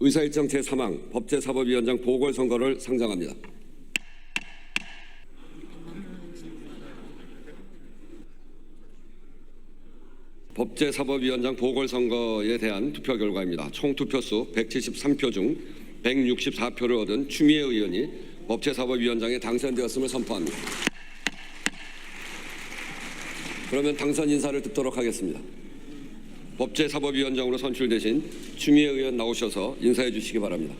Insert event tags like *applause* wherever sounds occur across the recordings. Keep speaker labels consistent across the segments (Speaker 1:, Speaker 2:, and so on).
Speaker 1: 의사일정 제3항 법제사법위원장 보궐선거를 상정합니다. 법제사법위원장 보궐선거에 대한 투표 결과입니다. 총 투표수 173표 중 164표를 얻은 추미애 의원이 법제사법위원장에 당선되었음을 선포합니다. 그러면 당선 인사를 듣도록 하겠습니다. 법제사법위원장으로 선출되신 추미애 의원 나오셔서 인사해 주시기 바랍니다.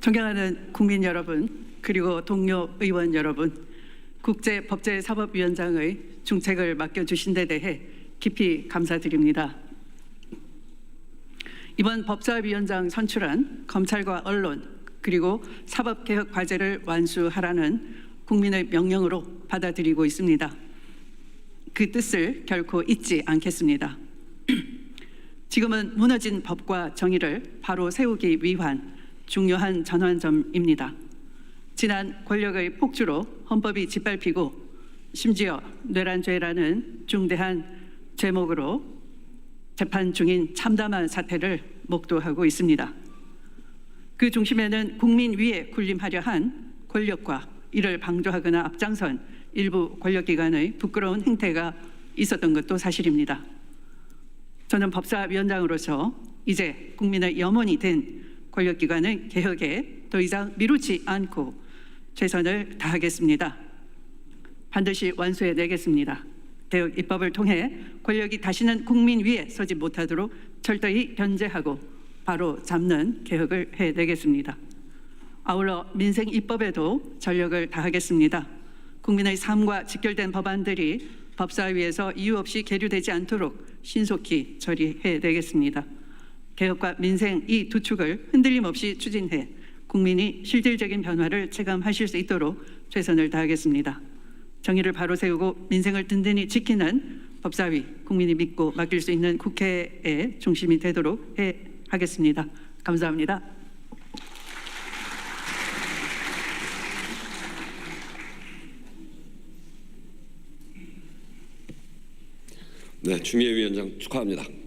Speaker 2: 존경하는 국민 여러분 그리고 동료 의원 여러분 국제법제사법위원장의 중책을 맡겨주신 데 대해 깊이 감사드립니다. 이번 법사위원장 선출안 검찰과 언론 그리고 사법개혁 과제를 완수하라는 국민의 명령으로 받아들이고 있습니다. 그 뜻을 결코 잊지 않겠습니다. *clears throat* 지금은 무너진 법과 정의를 바로 세우기 위한 중요한 전환점입니다. 지난 권력의 폭주로 헌법이 짓밟히고 심지어 뇌란죄라는 중대한 제목으로 재판 중인 참담한 사태를 목도하고 있습니다. 그 중심에는 국민 위에 군림하려 한 권력과 이를 방조하거나 앞장선 일부 권력기관의 부끄러운 행태가 있었던 것도 사실입니다. 저는 법사위원장으로서 이제 국민의 염원이 된 권력기관의 개혁에 더 이상 미루지 않고 최선을 다하겠습니다. 반드시 완수해 내겠습니다. 개혁 입법을 통해 권력이 다시는 국민 위에 서지 못하도록 철저히 견제하고 바로 잡는 개혁을 해내겠습니다. 아울러 민생 입법에도 전력을 다하겠습니다. 국민의 삶과 직결된 법안들이 법사위에서 이유 없이 계류되지 않도록 신속히 처리해 내겠습니다. 개혁과 민생 이 두 축을 흔들림 없이 추진해 국민이 실질적인 변화를 체감하실 수 있도록 최선을 다하겠습니다. 정의를 바로 세우고 민생을 든든히 지키는 법사위 국민이 믿고 맡길 수 있는 국회의 중심이 되도록 해 하겠습니다. 감사합니다.
Speaker 1: 네, 추미애 위원장 축하합니다.